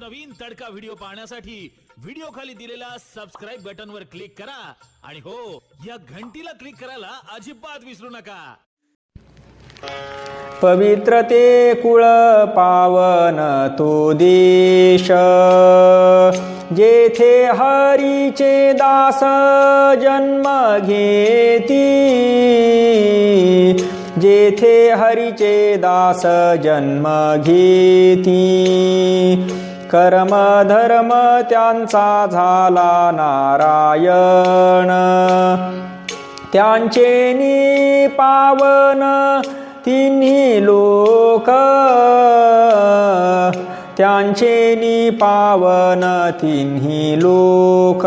नवनवीन तडका व्हिडिओ पाहण्यासाठी व्हिडिओ खाली दिलेल्या सबस्क्राईब बटन वर क्लिक करा. आणि हो या घंटीला क्लिक करायला अजिबात विसरू नका. पवित्र ते कुळ पावन तो देश. जेथे हरीचे दास जन्म घेती. जेथे हरीचे दास जन्म घेती. कर्म धर्म त्यांचा झाला नारायण. त्यांचे पावन तिन्ही लोक. त्यांचे पावन तिन्ही लोक.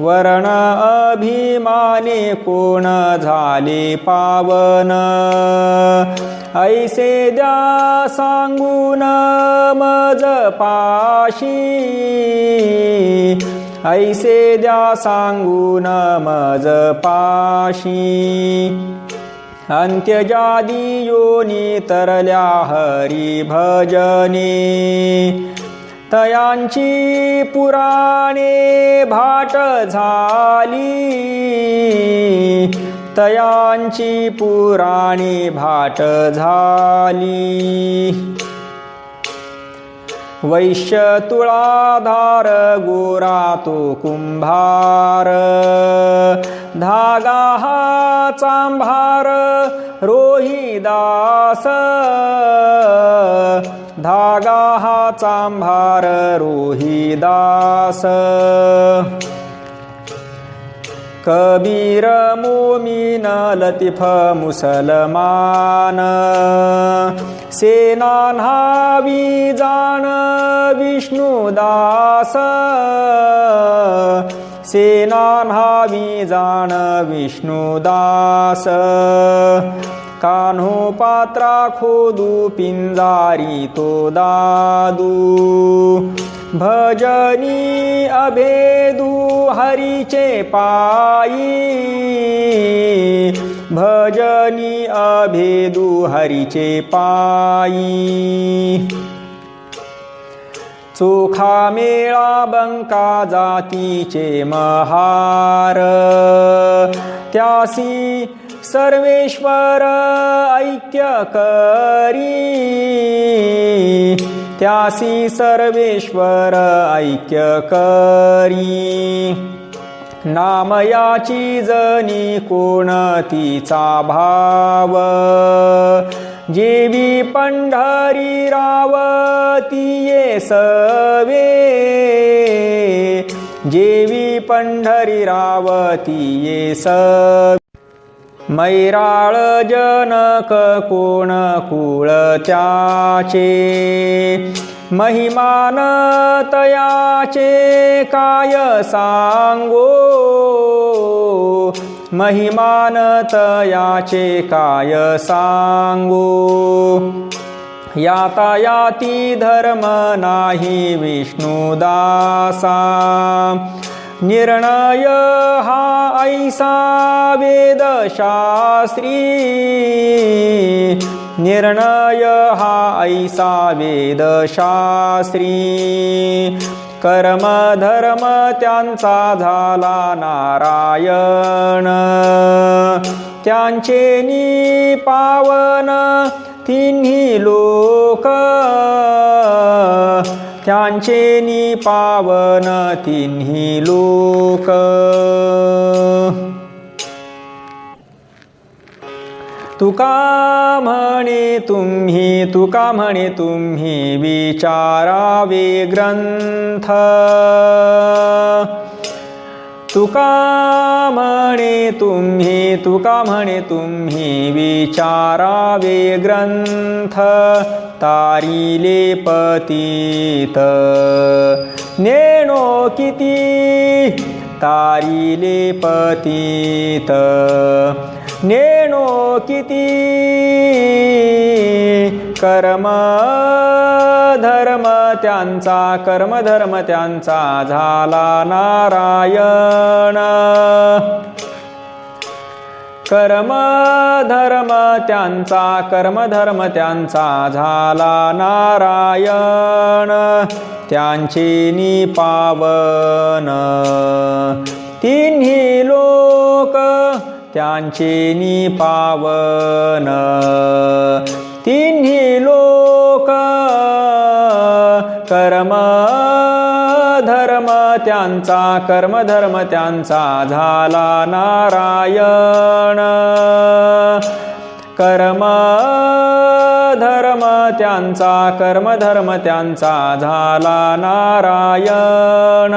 वर्ण अभिमाने कोण झाले पावन. ऐसे द्या सांगून मज पाशी. ऐसे द्या सांगून मज पाशी. अंत्यजादी योनी तरल्या हरी भजने. तयांची पुराणे भाट झाली. तयांची पुराणे भाट झाली. वैश्य तुळाधार गोरा तो कुंभार. धागा हा चांभार रोहिदास. चांभार रोहिदास कबीर मोमीन लतिफ मुसलमान सेना हावी जाण विष्णुदास। सेनानहावी जाण विष्णुदास। कान्हो पात्रा खोदू पिंजारी तो दादू भजनी अभेदू हरीचे पायी। भजनी अभेदू हरीचे पायी। चोखा मेळा बंका जातीचे महार। त्यासी सर्वेश्वर ऐक्य करी त्यासी सर्वेश्वर ऐक्य करी नाम याची जनी कोणतीचा भाव? जेवी पंढरी रावती ये सवे. जेवी पंढरी रावती ये सवे. मैराळ जनक कोण कुळ त्याचे महिमान तयाचे काय सांगो? महिमान तयाचे काय सांगो? यातायाती धर्म नाही विष्णुदासा. निर्णय हा ऐसा वेदशास्त्री. निर्णय हा ऐसा वेदशास्त्री. कर्म धर्म त्यांचा झाला नारायण. त्यांचे नि पावन तिन्ही लोक त्यांचे नी पावन तिन्ही लोक. तुका म्हणे तुम्ही तुका म्हणे तुम्ही विचारावे ग्रंथ. तुका म्हणे तुम्ही तुका म्हणे तुम्ही विचारावे ग्रंथ तारिले पतीत. नेणो किती तारिले पतीत. नेणो किती? कर्म धर्म त्यांचा कर्म धर्म त्यांचा झाला नारायण. कर्म धर्म त्यांचा कर्म धर्म त्यांचा झाला नारायण. त्यांची निपावन. तिन्ही लोक त्यांची निपावन. तिन्ही लोक कर्म धर्म त्यांचा कर्म धर्म त्यांचा झाला नारायण. कर्म धर्म त्यांचा कर्म धर्म त्यांचा झाला नारायण.